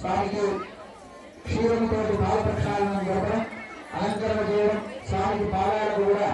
స్వామికి క్షీరముతోటి పాల ప్రక్షాళనం జరపడం అలంకరణ చేయడం స్వామికి కూడా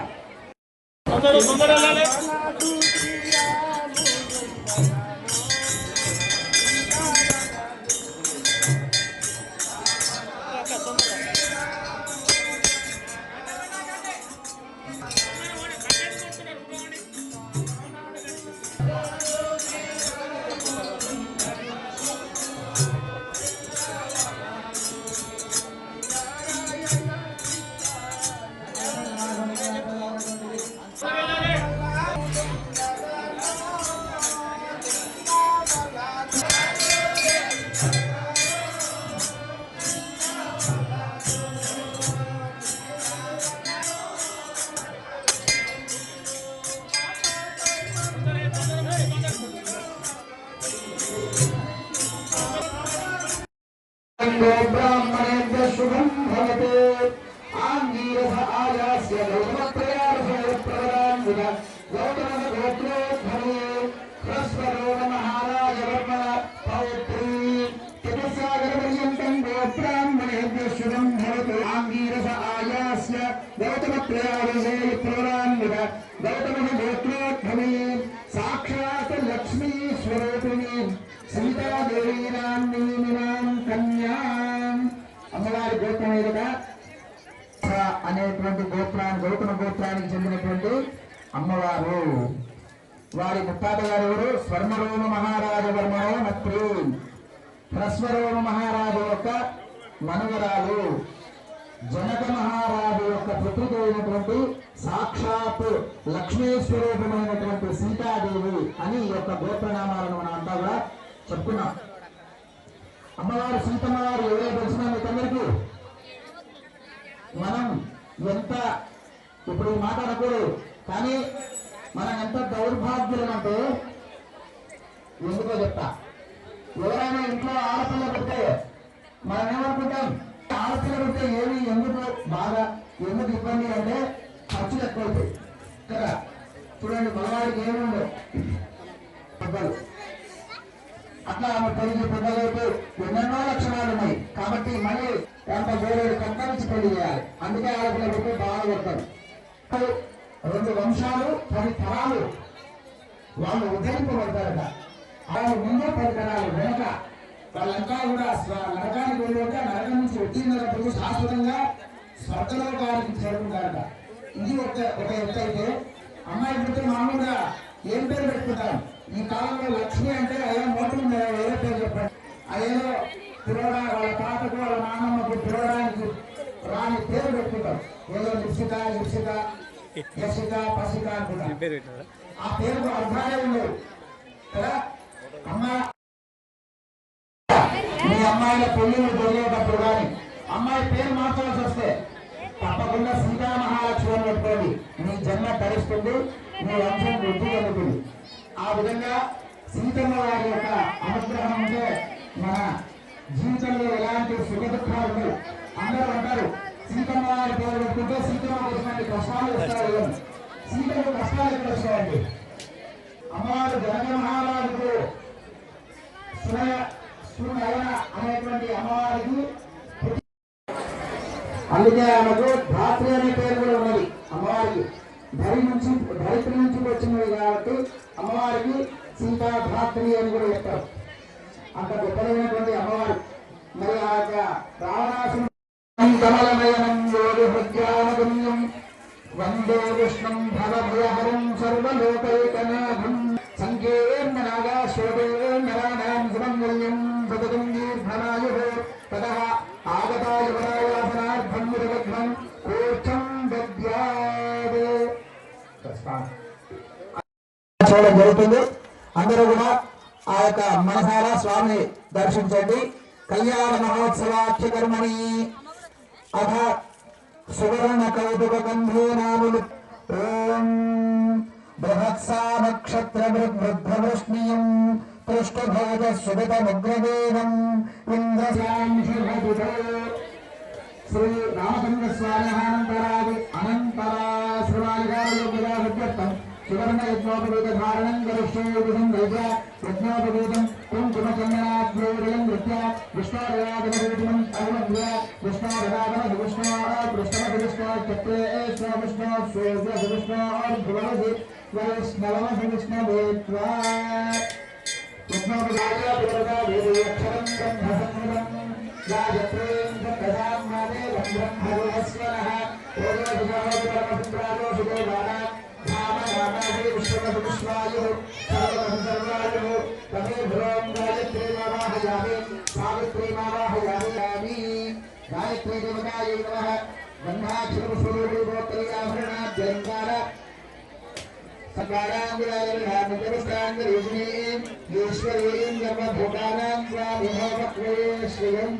గౌతమ ప్రియావిషే ప్రోరాన్విత గౌతమ గోత్రోద్భవే సాక్షాత్ లక్ష్మీ స్వరూపిణి. సీతాదేవీరాన్నిమినాం కన్యా. అమ్మవారి గోత్రం ఎదుగా అనేటువంటి గోత్రాన్ని గౌతమ గోత్రానికి చెందినటువంటి అమ్మవారు. వారి ముత్తాత గారు ఎవరు? స్వర్మరోమ మహారాజ వర్మరో నత్రి. హ్రస్వరోమ మహారాజు యొక్క మనువరాలు. జనక మహారాజు యొక్క పుత్రిక అయినటువంటి సాక్షాత్ లక్ష్మీ స్వరూపమైనటువంటి సీతాదేవి అని ఈ యొక్క గోత్రనామాలను మనం అంతా కూడా చెప్పుకున్నాం. అమ్మవారు సీతమ్మవారు ఎవరో తెలిసిన మనం ఎంత ఇప్పుడు మాట అనకూడదు కానీ మనం ఎంత దౌర్భాగ్యులమంటే ఎందుకో చెప్తా. ఎవరైనా ఇంట్లో ఆడపిల్ల పెడితే మనం ఏమనుకుంటాం? ఆడపిల్ల ఉంటే ఏమి ఎందుకు? బాగా ఎందుకు ఇబ్బంది అంటే ఖర్చులు ఎక్కువైతాయి కదా? చూడండి మగవాడికి ఏముండవు పెద్దలు. అట్లా ఆమె పెరిగి పెద్దలైతే ఎన్నెన్నో లక్షణాలు ఉన్నాయి. కాబట్టి మళ్ళీ ఎంత వేరేడు కట్ట నుంచి పెళ్ళి చేయాలి. అందుకే ఆడపిల్ల పెట్టి బాగా కొడతారు. రెండు వంశాలు పది తరాలు వాళ్ళు ఉదయింపబడతారట. వాళ్ళు ముందే పది తరాలు వెనక వాళ్ళంతా కూడా నరకానికి వెళ్ళాక నరకం నుంచి వచ్చినప్పుడు శాశ్వతంగా స్వర్గలోకానికి చేరుకుంటారట. ఇది ఒక ఒక ఎత్తు అయితే అమ్మాయి పుడితే మామూలుగా ఏం పేరు పెట్టుకుంటాం ఈ కాలంలో లక్ష్మి అంటే అయ్యా మోటు ఉంది ఏదో పేరు చెప్పండి. అదేదో పిలవడా వాళ్ళ తాతకు వాళ్ళ నాన్నమ్మకు పిలవడానికి రాని పేరు పెట్టుకుంటాం ఏదో లిప్సిక లిప్సిక యశిక పసిక అనుకుంటాం పేరు పెట్టారా ఆ పేరుకు అర్థాలే ఉండవు. కదా? అమ్మ మీ అమ్మాయిల పెళ్ళిళ్ళు జరిగేటప్పుడు కానీ అమ్మాయి పేరు మార్చాల్సి వస్తే తప్పకుండా సీతా మహాలక్ష్మి అని పెట్టుకోండి. మీ జన్మ తరిస్తుంది మీ వంశం వృద్ధి జరుగుతుంది ఆ విధంగా సీతమ్మ వారి యొక్క అనుగ్రహం ఉంటే మన జీవితంలో ఎలాంటి సుఖ దుఃఖాలు ఉండవు. అందరూ అంటారు సీతమ్మ వారి పేరు పెట్టుకుంటే సీతమ్మ వచ్చినటువంటి కష్టాలు వస్తాయి సీతమ్మ కష్టాలు ఎక్కడ వస్తాయండి? అమ్మవారు జనగ మహారాజుకు సునయ సునయన అనేటువంటి అమ్మవారికి అందుకే ఆమెకు ధాత్రి అనే పేరు కూడా ఉన్నది. అమ్మవారికి. ధరి నుంచి ధరిత్రి నుంచి వచ్చినవి కాబట్టి అమ్మవారికి సీతా ధాత్రి అని కూడా చెప్తారు. అంత గొప్పదైనటువంటి అమ్మవారు. మరి ఆ యొక్క రావణాసుని కమలమయనం యోగి హృద్యానగమ్యం. వందే విష్ణుం భవభయహరం సర్వలోకైకనాథం. చేయడం జరుగుతుంది. అందరూ కూడా ఆ యొక్క మనసారా స్వామిని దర్శించండి. కళ్యాణ మహోత్సవాక్షకర్మణి అథ సువర్ణ కౌతుక గంధీనాములు ఓం బృహత్సా నక్షత్ర వృద్ధవృష్ణీయం పృష్ఠభూత సుగతముగ్రవేదం ఇంద్రశాంశుభుతో శ్రీ రామచంద్ర స్వామి అనంతరాది అనంత यज्ञोपवीतधारणं करिष्येदिसन्धैर्य यज्ञोपवीतं कुङ्कुमचन्दनाभ्योदयं नृत्य विष्णोरदागमरूपिणम् अवमध्य विष्णोरदागमधुविष्णोरकृष्णोकृष्णोचक्रे विष्णोविष्णोसूर्यविष्णोर्भुवसि वैष्णवविष्णुवेत्वा यज्ञोपदायक्षरं ब्रह्मसंहृतं राजत्रें प्रदां माने ब्रह्मयोगस्वरः ओजोषो परमसुत्राजोषितो वारा महावे विश्वकर्म विश्वायो सर्वकर्म सर्वायो तमे भ्रम गायत्री मामा हयावे सावित्री मामा हयावे यामी गायत्री देवताय नमः ब्रह्माक्षरम स्वरूपी गोत्रीयाभरणा जयंकार सकलांगुलायरणामुपस्तांगरेजनीं ईश्वरीं जन्मभूतानां स्वामिभवत्वये श्रियम्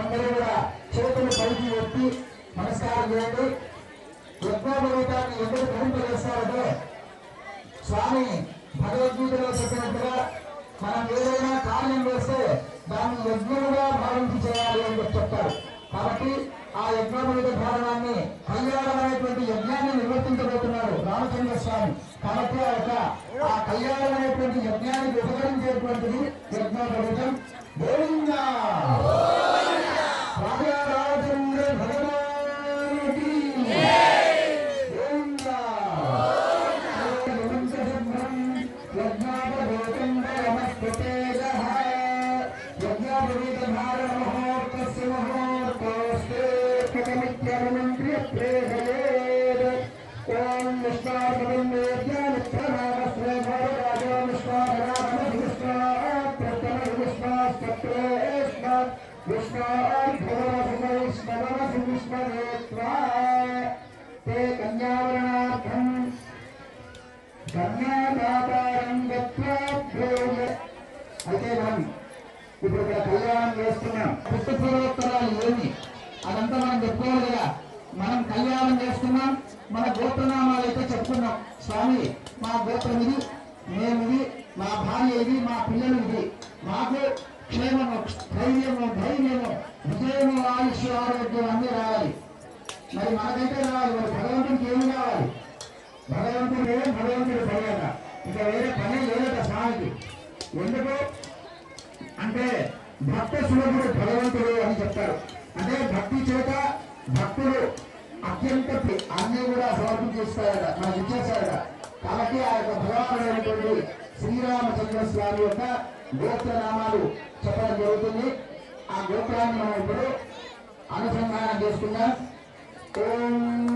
అందరూ కూడా చేతులు పైకి ఎత్తి నమస్కారం చేయండి. యజ్ఞోపవీతాన్ని ఎందుకు ధరింపజేస్తారంటే స్వామి భగవద్గీతలో చెప్పినట్టుగా మనం ఏదైనా కార్యం చేస్తే దాన్ని యజ్ఞముగా భావించి చేయాలి అని చెప్తారు. కాబట్టి ఆ యజ్ఞముల భావనాన్ని కళ్యాణమైనటువంటి యజ్ఞాన్ని నిర్వర్తించబోతున్నారు రామచంద్ర స్వామి. కాబట్టి ఆ యొక్క ఆ కళ్యాణమైనటువంటి యజ్ఞానికి ఉపకరించేటువంటిది యజ్ఞోపవితం. గోవింద కన్యావరణార్థం కన్యాదాతారం అయితే మనం ఇప్పుడు ఇక్కడ కళ్యాణం చేస్తున్నాం. పుట్టు పూర్వోత్తరాలు ఏమి? అదంతా మనం చెప్పుకోవాలి కదా. మనం కళ్యాణం చేస్తున్నాం. మన గోత్రనామాలు అయితే చెప్తున్నాం స్వామి మా గోత్రం ఇది మేము ఇది మా భార్య ఇది మా పిల్లలు ఇది. మాకు క్షేమము ధైర్యము ధైర్యము విజయము ఆయుష్ ఆరోగ్యం అన్ని రావాలి మరి మనకైతే రావాలి మరి భగవంతుడికి ఏమి కావాలి భగవంతుడే భగవంతుడు భగవంత ఇంకా వేరే పని లేదట స్వామికి. ఎందుకు? అంటే భక్త సులభుడు భగవంతుడు అని చెప్తారు. అంటే భక్తి చేత భక్తుడు అత్యంత అన్ని కూడా సమర్పించేస్తారట మనకి ఇచ్చేస్తారట. కాబట్టి ఆ యొక్క భగవానుడైనటువంటి శ్రీరామచంద్ర స్వామి యొక్క గోత్రనామాలు చెప్పడం జరుగుతుంది. ఆ గోత్రాన్ని మనం ఇప్పుడు అనుసంధానం చేసుకుందాం. ఓం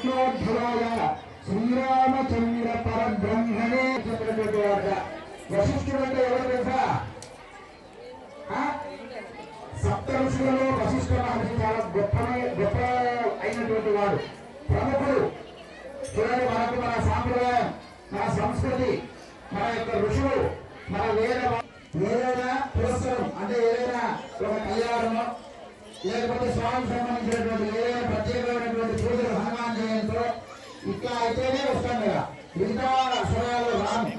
వశిష్టగోత్రోద్భవాయ శ్రీరామచంద్ర పరబ్రహ్మణే. చెప్పినటువంటి వార్త వశిష్ఠుడు అంటే ఎవరు తెలుసా? సప్త ఋషులలో వశిష్ఠ మహర్షి చాలా గొప్ప గొప్ప అయినటువంటి వాడు. ప్రముఖుడు. చూడండి మనకు మన సాంప్రదాయం మన సంస్కృతి మన యొక్క ఋషులు మన వేద ఏదైనా పురస్కారం అంటే ఏదైనా ఒక కళ్యాణమో లేకపోతే స్వామికి సంబంధించినటువంటి ఏదైనా ప్రత్యేకమైనటువంటి పూజలు హనుమాన్ జయంతో ఇట్లా అయితేనే వస్తాం కదా. మిగతా సమయాల్లో రాను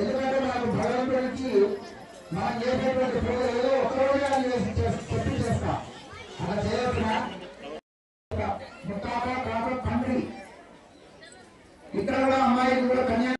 ఎందుకంటే మనకు నుంచి మనం చేసేటువంటి పూజలు ఏదో ఒక చెప్పి చేస్తాం. అలా చేయవచ్చునా ముత్తాత తాత తండ్రి. ఇక్కడ కూడా అమ్మాయికి కూడా కన్యా